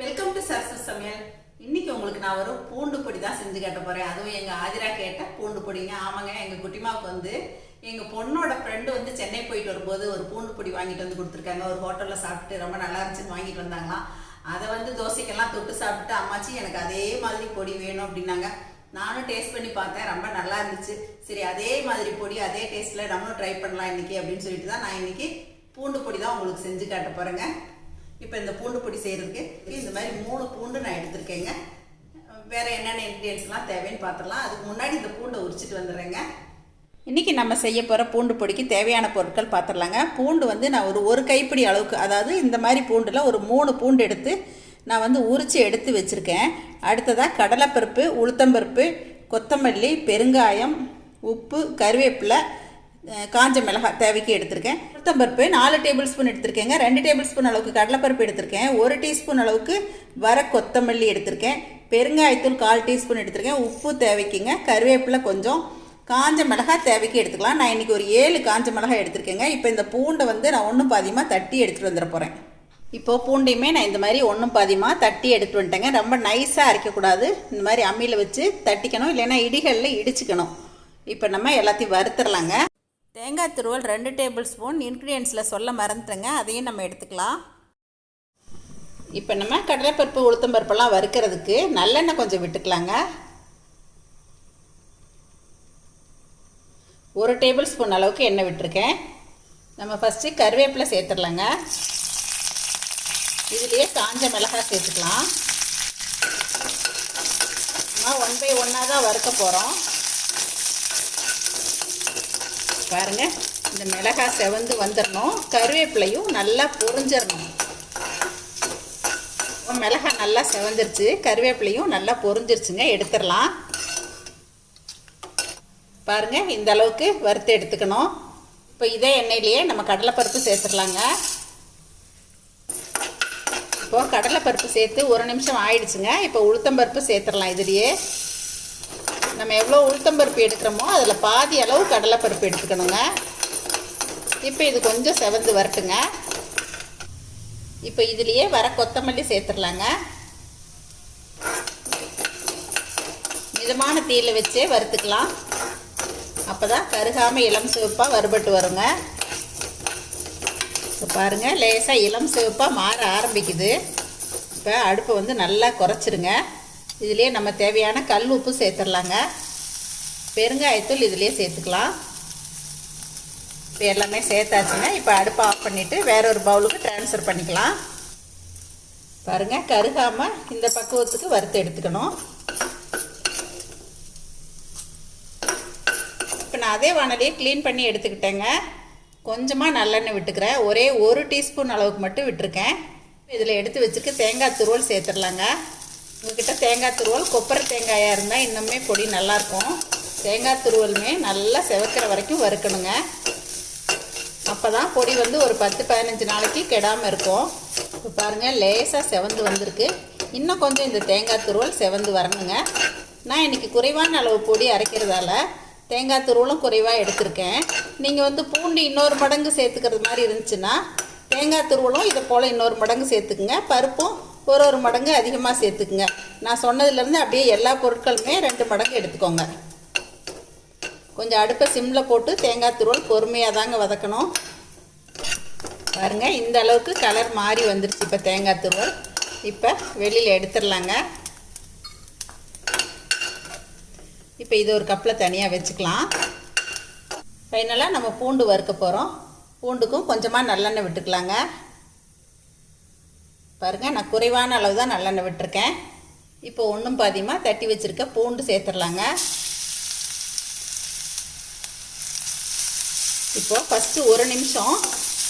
Welcome to Sarasu சமையல் இன்னைக்கு உங்களுக்கு நான் ஒரு பூண்டு பொடி தான் செஞ்சு காட்ட போறேன். அதுவும் எங்க ஆதிரா கேட்ட பூண்டு பொடிங்க. ஆமாங்க எங்க குட்டிமாவுக்கு வந்து எங்க பொண்ணோட ஃப்ரெண்டு வந்து சென்னை போயிட்டு வரும்போது ஒரு பூண்டு பொடி வாங்கிட்டு வந்து கொடுத்துருக்காங்க. ஒரு ஹோட்டல்ல சாப்பிட்டு ரொம்ப நல்லா இருந்துச்சுன்னு வாங்கிட்டு வந்தாங்களாம். அதை வந்து தோசைக்கெல்லாம் தொட்டு சாப்பிட்டு அம்மாச்சி எனக்கு அதே மாதிரி பொடி வேணும் அப்படின்னாங்க. நானும் டேஸ்ட் பண்ணி பார்த்தேன். ரொம்ப நல்லா இருந்துச்சு. சரி அதே மாதிரி பொடி அதே டேஸ்ட்ல நம்மளும் ட்ரை பண்ணலாம் இன்னைக்கு அப்படின்னு சொல்லிட்டு தான் நான் இன்னைக்கு பூண்டு பொடி தான் உங்களுக்கு செஞ்சு காட்ட போறேங்க. இப்போ இந்த பூண்டு பொடி செய்கிறதுக்கு இந்த மாதிரி மூணு பூண்டு நான் எடுத்திருக்கேங்க. வேறு என்னென்ன இன்க்ரீடியன்ஸ்லாம் தேவைன்னு பார்த்துடலாம் அதுக்கு முன்னாடி இந்த பூண்டை உரிச்சிட்டு வந்துடுறேங்க. இன்றைக்கி நம்ம செய்ய போகிற பூண்டு பொடிக்கு தேவையான பொருட்கள் பார்த்துடலாங்க பூண்டு வந்து நான் ஒரு ஒரு கைப்பிடி அளவுக்கு அதாவது இந்த மாதிரி பூண்டில் ஒரு மூணு பூண்டு எடுத்து நான் வந்து உரித்து எடுத்து வச்சுருக்கேன். அடுத்ததாக கடலைப்பருப்பு உளுத்தம்பருப்பு கொத்தமல்லி பெருங்காயம் உப்பு கருவேப்பிலை காஞ்ச மிளகாய் தேவைக்கு எடுத்திருக்கேன். உளுத்தம்பருப்பு நாலு டேபிள் ஸ்பூன் எடுத்திருக்கேங்க. ரெண்டு டேபிள் ஸ்பூன் அளவுக்கு கடலைப்பருப்பு எடுத்திருக்கேன். ஒரு டீஸ்பூன் அளவுக்கு வர கொத்தமல்லி எடுத்திருக்கேன். பெருங்காயத்தூள் கால் டீஸ்பூன் எடுத்திருக்கேன். உப்பு தேவைக்குங்க. கருவேப்பிலை கொஞ்சம். காஞ்ச மிளகாய் தேவைக்கு எடுத்துக்கலாம். நான் இன்றைக்கி ஒரு ஏழு காஞ்ச மிளகாய் எடுத்திருக்கேங்க. இப்போ இந்த பூண்டை வந்து நான் ஒன்றும் பாதியமாக தட்டி எடுத்துகிட்டு வந்துட போகிறேன் இப்போது பூண்டையுமே நான் இந்த மாதிரி ஒன்றும் பாதியமாக தட்டி எடுத்துகிட்டு வந்துட்டேங்க. ரொம்ப நைஸாக அரைக்கக்கூடாது. இந்த மாதிரி அம்மியில் வச்சு தட்டிக்கணும். இல்லைன்னா இடிகளில் இடிச்சுக்கணும். இப்போ நம்ம எல்லாத்தையும் வறுத்துடலாங்க. தேங்காய் துருவல் ரெண்டு டேபிள் ஸ்பூன் இன்க்ரீடியன்ஸில் சொல்ல மறந்துட்டேங்க அதையும் நம்ம எடுத்துக்கலாம். இப்போ நம்ம கடலைப்பருப்பு உளுத்தம்பருப்பெல்லாம் வறுக்கிறதுக்கு நல்லெண்ணெய் கொஞ்சம் விட்டுக்கலாங்க. ஒரு டேபிள் ஸ்பூன் அளவுக்கு எண்ணெய் விட்டுருக்கேன். நம்ம ஃபஸ்ட்டு கருவேப்பிலை சேர்த்துடலாங்க. இதுலேயே காஞ்ச மிளகாய் சேர்த்துக்கலாம். நம்ம ஒன் பை ஒன்னாக தான் வறுக்க போகிறோம் பாருங்க. இந்த மிளகாய் செவந்து வந்துடணும் கருவேப்பிலையும் நல்லா பொறிஞ்சிடணும் மிளகாய் நல்லா செவந்துருச்சு. கருவேப்பிலையும் நல்லா பொறிஞ்சிருச்சுங்க எடுத்துடலாம் பாருங்க இந்த அளவுக்கு வறுத்து எடுத்துக்கணும். இப்போ இதே எண்ணெயிலேயே நம்ம கடலைப்பருப்பு சேர்த்துடலாங்க இப்போது கடலைப்பருப்பு சேர்த்து ஒரு நிமிஷம் ஆயிடுச்சுங்க. இப்போ உளுத்தம்பருப்பு சேர்த்துடலாம் இதுலேயே. நம்ம எவ்வளோ உளுத்தம்பருப்பு எடுக்கிறோமோ அதில் பாதி அளவு கடலைப்பருப்பு எடுத்துக்கணுங்க. இப்போ இது கொஞ்சம் செவந்து வரட்டுங்க. இப்போ இதுலேயே வர கொத்தமல்லி சேர்த்துடலாங்க. மிதமான தீயில வச்சே வறுத்துக்கலாம். அப்போ தான் கருகாமல் இளம் சிவப்பாக வறுபட்டு வருங்க. இப்போ பாருங்கள் லேசாக இளம் சிவப்பாக மாற ஆரம்பிக்குது. இப்போ அடுப்பை வந்து நல்லா குறைச்சிருங்க. இதுலேயே நம்ம தேவையான கல் உப்பு சேர்த்துடலாங்க. பெருங்காயத்தூள் இதுலேயே சேர்த்துக்கலாம். இப்போ எல்லாமே சேர்த்தாச்சுங்க. இப்போ அடுப்பை ஆஃப் பண்ணிவிட்டு வேற ஒரு பவுலுக்கு ட்ரான்ஸ்ஃபர் பண்ணிக்கலாம். பாருங்கள் கருகாமல் இந்த பக்குவத்துக்கு வறுத்து எடுத்துக்கணும். இப்போ நான் அதே வானலியை க்ளீன் பண்ணி எடுத்துக்கிட்டேங்க. கொஞ்சமாக நல்லெண்ணெய் விட்டுக்கிறேன். ஒரே ஒரு டீஸ்பூன் அளவுக்கு மட்டும் விட்டுருக்கேன். இதில் எடுத்து வச்சுக்க தேங்காய் துருவல் சேர்த்துடலாங்க. உங்ககிட்ட தேங்காய் துருவல் கொப்பரை தேங்காயாக இருந்தால் இன்னுமே பொடி நல்லாயிருக்கும். தேங்காய் துருவலுமே நல்லா செவக்கிற வரைக்கும் வறுக்கணுங்க. அப்போ தான் பொடி வந்து ஒரு பத்து பதினஞ்சு நாளைக்கு கெடாமல் இருக்கும். இப்போ பாருங்கள் லேசாக செவந்து வந்திருக்கு. இன்னும் கொஞ்சம் இந்த தேங்காய் துருவல் செவந்து வரணுங்க. நான் இன்றைக்கி குறைவான அளவு பொடி அரைக்கிறதால தேங்காய் துருவலும் குறைவாக எடுத்திருக்கேன். நீங்கள் வந்து பூண்டு இன்னொரு மடங்கு சேர்த்துக்கிறது மாதிரி இருந்துச்சுன்னா தேங்காய் துருவலும் இதை போல் இன்னொரு மடங்கு சேர்த்துக்குங்க. பருப்பும் ஒரு ஒரு மடங்கு அதிகமாக சேர்த்துக்குங்க. நான் சொன்னதுலேருந்து அப்படியே எல்லா பொருட்களுமே ரெண்டு மடங்கு எடுத்துக்கோங்க. கொஞ்சம் அடுப்பை சிம்மில் போட்டு தேங்காய் துருவல் பொறுமையாக தாங்க வதக்கணும். பாருங்கள் இந்த அளவுக்கு கலர் மாறி வந்துருச்சு இப்போ தேங்காய் துருவல். இப்போ வெளியில் எடுத்துடலாங்க. இப்போ இது ஒரு கப்பில் தனியாக வச்சுக்கலாம். ஃபைனலாக நம்ம பூண்டு வறுக்க போகிறோம் பூண்டுக்கும் கொஞ்சமாக நல்லெண்ணெய் விட்டுக்கலாங்க. பாருங்கள் நான் குறைவான அளவு தான் நல்லெண்ணெய் விட்டுருக்கேன். இப்போ ஒன்றும் பாதியமாக தட்டி வச்சுருக்க பூண்டு சேர்த்துடலாங்க. இப்போது ஃபஸ்ட்டு ஒரு நிமிஷம்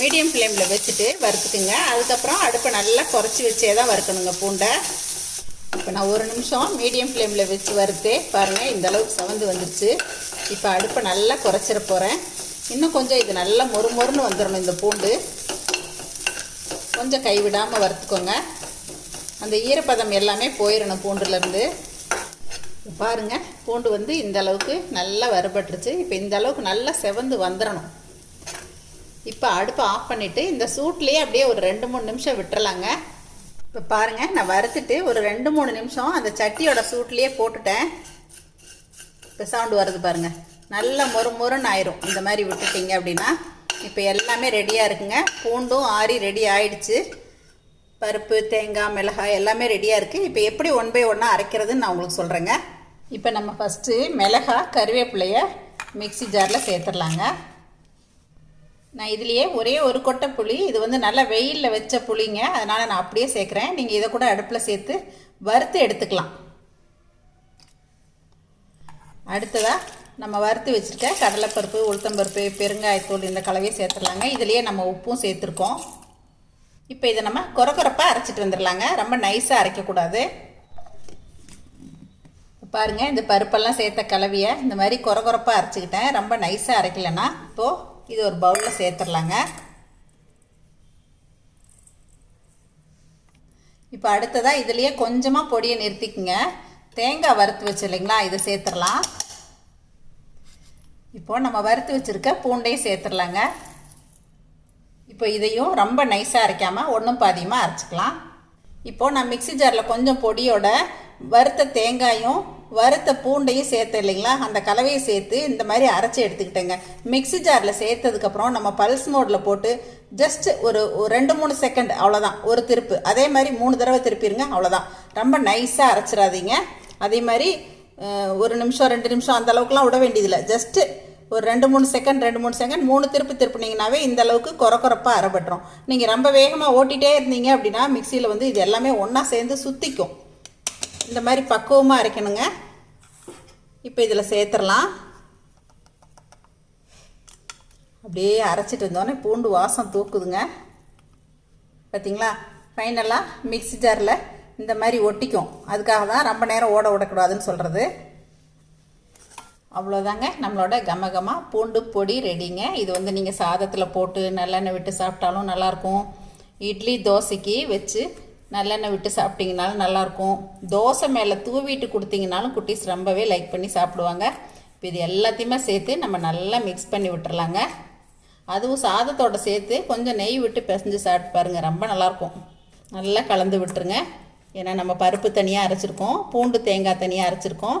மீடியம் ஃப்ளேமில் வச்சுட்டு வறுத்துக்குங்க. அதுக்கப்புறம் அடுப்பை நல்லா குறைச்சி வச்சே தான் வறுக்கணுங்க பூண்டை. இப்போ நான் ஒரு நிமிஷம் மீடியம் ஃப்ளேமில் வச்சு வறுத்தே பாருங்கள் இந்த அளவுக்கு சவந்து வந்துருச்சு. இப்போ அடுப்பை நல்லா குறைச்சிட போகிறேன் இன்னும் கொஞ்சம் இது நல்லா மொறு மொறுன்னு வந்துடணும் இந்த பூண்டு. கொஞ்சம் கைவிடாமல் வறுத்துக்கோங்க. அந்த ஈரப்பதம் எல்லாமே போயிடணும் பூண்டுலேருந்து. பாருங்கள் பூண்டு வந்து இந்த அளவுக்கு நல்லா வறுபட்டுருச்சு. இப்போ இந்த அளவுக்கு நல்லா செவந்து வந்துடணும் இப்போ அடுப்பை ஆஃப் பண்ணிவிட்டு இந்த சூட்லேயே அப்படியே ஒரு ரெண்டு மூணு நிமிஷம் விட்டுறலாங்க. இப்போ பாருங்கள் நான் வறுத்துட்டு ஒரு ரெண்டு மூணு நிமிஷம் அந்த சட்டியோட சூட்லேயே போட்டுட்டேன். இப்போ சவுண்டு வருது பாருங்கள் நல்லா மொறு மொறுன்னு ஆயிரும். இந்த மாதிரி விட்டுட்டீங்க அப்படின்னா. இப்போ எல்லாமே ரெடியாக இருக்குங்க. பூண்டும் ஆறி ரெடி ஆயிடுச்சு. பருப்பு தேங்காய் மிளகாய் எல்லாமே ரெடியாக இருக்குது இப்போ எப்படி ஒன் பை ஒன்னாக அரைக்கிறதுன்னு நான் உங்களுக்கு சொல்கிறேங்க இப்போ நம்ம ஃபஸ்ட்டு மிளகாய் கருவேப்பிலைய மிக்ஸி ஜாரில் சேர்த்துடலாங்க. நான் இதுலேயே ஒரே ஒரு கொட்டை புளி இது வந்து நல்லா வெயிலில் வச்ச புளிங்க. அதனால் நான் அப்படியே சேர்க்குறேன். நீங்கள் இதை கூட அடுப்பில் சேர்த்து வறுத்து எடுத்துக்கலாம். அடுத்ததாக நம்ம வறுத்து வச்சுருக்க கடலைப்பருப்பு உளுத்தம்பருப்பு பெருங்காயத்தூள் இந்த கலவையை சேர்த்துடலாங்க. இதுலேயே நம்ம உப்பும் சேர்த்துருக்கோம். இப்போ இதை நம்ம கொரகொரப்பாக அரைச்சிட்டு வந்துடலாங்க. ரொம்ப நைஸாக அரைக்கக்கூடாது. பாருங்கள் இந்த பருப்பெல்லாம் சேர்த்த கலவையை இந்த மாதிரி கொரகொரப்பாக அரைச்சிக்கிட்டேன். ரொம்ப நைஸாக அரைக்கலைன்னா இப்போது இது ஒரு பவுலில் சேர்த்துடலாங்க. இப்போ அடுத்ததாக இதுலேயே கொஞ்சமாக பொடியை நிறுத்திக்குங்க. தேங்காய் வறுத்து வச்சு இல்லைங்களா இதை சேர்த்துடலாம். இப்போது நம்ம வறுத்து வச்சுருக்க பூண்டையும் சேர்த்துடலாங்க. இப்போ இதையும் ரொம்ப நைஸாக அரைக்காமல் ஒன்றும் பாதியமாக அரைச்சிக்கலாம். இப்போது நான் மிக்ஸி ஜாரில் கொஞ்சம் பொடியோட வறுத்த தேங்காயும் வறுத்த பூண்டையும் சேர்த்து இல்லைங்களா? அந்த கலவையை சேர்த்து இந்த மாதிரி அரைச்சி எடுத்துக்கிட்டேங்க. மிக்ஸி ஜாரில் சேர்த்ததுக்கப்புறம் நம்ம பல்ஸ் மோடில் போட்டு ஜஸ்ட் ஒரு ஒரு ரெண்டு மூணு செகண்ட் அவ்வளோதான் ஒரு திருப்பு. அதே மாதிரி மூணு தடவை திருப்பிடுங்க அவ்வளோதான் ரொம்ப நைஸாக அரைச்சிடாதீங்க. அதே மாதிரி ஒரு நிமிஷம் ரெண்டு நிமிஷம் அந்த அளவுக்குலாம் விட வேண்டியதில்லை. ஜஸ்ட்டு ஒரு ரெண்டு மூணு செகண்ட் ரெண்டு மூணு செகண்ட் மூணு திருப்பு திருப்பினீங்கனாவே இந்த அளவுக்கு கொர கொரப்பாக நீங்கள் ரொம்ப வேகமாக ஓட்டிகிட்டே இருந்தீங்க அப்படின்னா மிக்சியில் வந்து இது எல்லாமே ஒன்றா சேர்ந்து சுற்றிக்கும் இந்த மாதிரி பக்குவமாக அரைக்கணுங்க. இப்போ இதில் சேர்த்துடலாம். அப்படியே அரைச்சிட்டு இருந்தோடனே பூண்டு வாசம் தூக்குதுங்க. பார்த்தீங்களா ஃபைனலாக மிக்ஸி ஜாரில் இந்த மாதிரி ஒட்டிக்கும். அதுக்காக தான் ரொம்ப நேரம் ஓட விடக்கூடாதுன்னு சொல்கிறது அவ்வளோதாங்க நம்மளோட கமகமாக பூண்டு பொடி ரெடிங்க. இது வந்து நீங்கள் சாதத்தில் போட்டு நல்லெண்ணெய் விட்டு சாப்பிட்டாலும் நல்லாயிருக்கும். இட்லி தோசைக்கு வச்சு நல்லெண்ணெய் விட்டு சாப்பிட்டிங்கனாலும் நல்லாயிருக்கும். தோசை மேலே தூவிட்டு கொடுத்தீங்கனாலும் குட்டீஸ் ரொம்பவே லைக் பண்ணி சாப்பிடுவாங்க. இப்போ இது எல்லாத்தையுமே சேர்த்து நம்ம நல்லா மிக்ஸ் பண்ணி விட்டுறலாங்க. அதுவும் சாதத்தோட சேர்த்து கொஞ்சம் நெய் விட்டு பிசைஞ்சு சாப்பிட்டு பாருங்கள் ரொம்ப நல்லாயிருக்கும். நல்லா கலந்து விட்டுருங்க. ஏன்னா நம்ம பருப்பு தனியாக அரைச்சிருக்கோம் பூண்டு தேங்காய் தனியாக அரைச்சிருக்கோம்.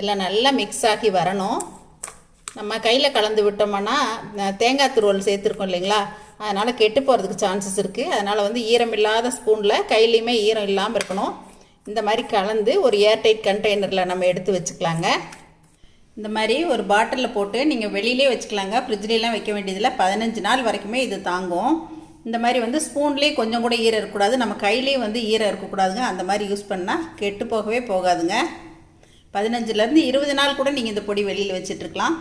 எல்லாம் நல்லா மிக்ஸ் ஆகி வரணும். நம்ம கையில் கலந்து விட்டோம்னா தேங்காய் துருவல் சேர்த்துருக்கோம் இல்லைங்களா? அதனால் கெட்டு போகிறதுக்கு சான்சஸ் இருக்குது அதனால் வந்து ஈரம் இல்லாத ஸ்பூனில் கையிலையுமே ஈரம் இல்லாமல் இருக்கணும். இந்த மாதிரி கலந்து ஒரு ஏர்டைட் கண்டெய்னரில் நம்ம எடுத்து வச்சுக்கலாங்க. இந்த மாதிரி ஒரு பாட்டிலில் போட்டு நீங்கள் வெளியிலே வச்சுக்கலாங்க. ஃப்ரிட்ஜ்லாம் வைக்க வேண்டியதில்லை. பதினஞ்சு நாள் வரைக்குமே இது தாங்கும். இந்த மாதிரி வந்து ஸ்பூன்லேயே கொஞ்சம் கூட ஈரம் இருக்கக்கூடாது. நம்ம கையிலேயே வந்து ஈரம் இருக்கக்கூடாதுங்க. அந்த மாதிரி யூஸ் பண்ணால் கெட்டு போகவே போகாதுங்க. பதினஞ்சுலேருந்து இருபது நாள் கூட நீங்கள் இந்த பொடி வெளியில் வச்சிட்ருக்கலாம்.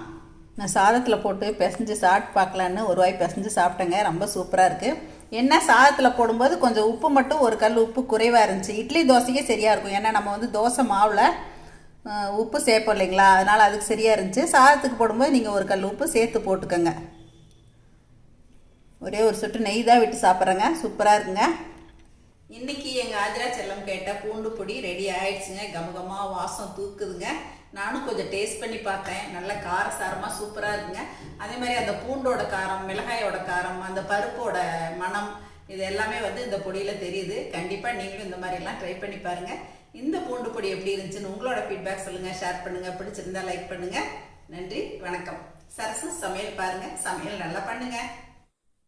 நான் சாதத்தில் போட்டு பிசைஞ்சு சாப்பிட்டு பார்க்கலான்னு ஒரு வாய் பிசைஞ்சு சாப்பிட்டேங்க. ரொம்ப சூப்பராக இருக்குது என்ன சாதத்தில் போடும்போது கொஞ்சம் உப்பு மட்டும் ஒரு கல் உப்பு குறைவாக இருந்துச்சு. இட்லி தோசைக்கே சரியாக இருக்கும். ஏன்னா நம்ம வந்து தோசை மாவில் உப்பு சேர்ப்போம் இல்லைங்களா? அதனால் அதுக்கு சரியாக இருந்துச்சு. சாதத்துக்கு போடும்போது நீங்கள் ஒரு கல் உப்பு சேர்த்து போட்டுக்கோங்க. ஒரே ஒரு சொட்டு நெய் தான் விட்டு சாப்பிட்றேங்க. சூப்பராக இருக்குங்க. இன்றைக்கி எங்கள் ஆதிரா செல்லம் கேட்டால் பூண்டு பொடி ரெடி ஆயிடுச்சுங்க. கமகமாக வாசம் தூக்குதுங்க. நானும் கொஞ்சம் டேஸ்ட் பண்ணி பார்த்தேன். நல்ல காரசாரமாக சூப்பராக இருக்குங்க. அதே மாதிரி அந்த பூண்டோட காரம் மிளகாயோட காரம் அந்த பருப்போட மணம் இது எல்லாமே வந்து இந்த பொடியில் தெரியுது. கண்டிப்பாக நீங்களும் இந்த மாதிரிலாம் ட்ரை பண்ணி பாருங்கள் இந்த பூண்டு பொடி எப்படி இருந்துச்சுன்னு உங்களோட ஃபீட்பேக் சொல்லுங்கள் ஷேர் பண்ணுங்கள் பிடிச்சிருந்தா லைக் பண்ணுங்கள் நன்றி வணக்கம். சரசு சமையல் பாருங்கள் சமையல் நல்லா பண்ணுங்கள்